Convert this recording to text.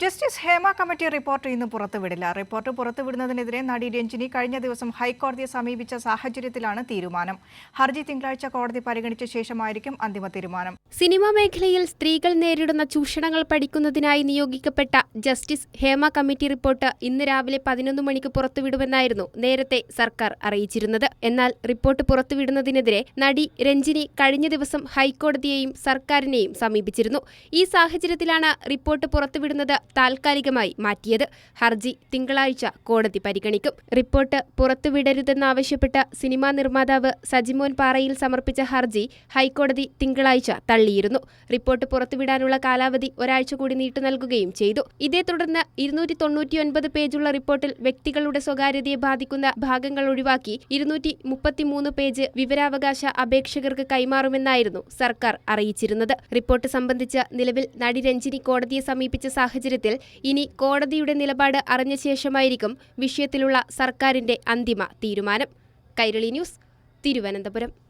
Justice Hema committee report ഇന്ന് പുറത്തുവിടില്ല. Report പുറത്തുവിടുന്നതിനെതിരെ നടി രഞ്ജിനി കഴിഞ്ഞ ദിവസം ഹൈക്കോടതിയെ സമീപിച്ച സാഹചര്യത്തിലാണ് തീരുമാനം. ഹർജി തിങ്കളാഴ്ച കോടതി പരിഗണിച്ച ശേഷമായിരിക്കും അന്തിമ തീരുമാനം. സിനിമാ മേഖലയിൽ സ്ത്രീകൾ നേരിടുന്ന ചൂഷണങ്ങൾ പഠിക്കുന്നതിനായി നിയോഗിക്കപ്പെട്ട ജസ്റ്റിസ് ഹേമ കമ്മിറ്റി റിപ്പോർട്ട് ഇന്ന് രാവിലെ പതിനൊന്ന് മണിക്ക് പുറത്തുവിടുമെന്നായിരുന്നു നേരത്തെ സർക്കാർ അറിയിച്ചിരുന്നത്. എന്നാൽ റിപ്പോർട്ട് പുറത്തുവിടുന്നതിനെതിരെ നടി രഞ്ജിനി കഴിഞ്ഞ ദിവസം ഹൈക്കോടതിയെയും സർക്കാരിനെയും സമീപിച്ചിരുന്നു. ഈ സാഹചര്യത്തിലാണ് റിപ്പോർട്ട് പുറത്തുവിടുന്നത് താൽക്കാലികമായി മാറ്റിയത്. ഹർജി തിങ്കളാഴ്ച കോടതി പരിഗണിക്കും. റിപ്പോർട്ട് പുറത്തുവിടരുതെന്നാവശ്യപ്പെട്ട സിനിമാ നിർമ്മാതാവ് സജിമോൻ പാറയിൽ സമർപ്പിച്ച ഹർജി ഹൈക്കോടതി തിങ്കളാഴ്ച തള്ളിയിരുന്നു. റിപ്പോർട്ട് പുറത്തുവിടാനുള്ള കാലാവധി ഒരാഴ്ച കൂടി നീട്ടു നൽകുകയും ചെയ്തു. ഇതേ തുടർന്ന് ഇരുന്നൂറ്റി തൊണ്ണൂറ്റിയൊൻപത് പേജുള്ള റിപ്പോർട്ടിൽ വ്യക്തികളുടെ സ്വകാര്യതയെ ബാധിക്കുന്ന ഭാഗങ്ങൾ ഒഴിവാക്കി ഇരുന്നൂറ്റി മുപ്പത്തിമൂന്ന് പേജ് വിവരാവകാശ അപേക്ഷകർക്ക് കൈമാറുമെന്നായിരുന്നു സർക്കാർ അറിയിച്ചിരുന്നത്. റിപ്പോർട്ട് സംബന്ധിച്ച് നിലവിൽ നടി രഞ്ജിനി കോടതിയെ സമീപിച്ച സാഹചര്യത്തിൽ ഇനി കോടതിയുടെ നിലപാട് അറിഞ്ഞ ശേഷമായിരിക്കും വിഷയത്തിലുള്ള സർക്കാരിന്റെ അന്തിമ തീരുമാനം. കൈരളി ന്യൂസ് തിരുവനന്തപുരം.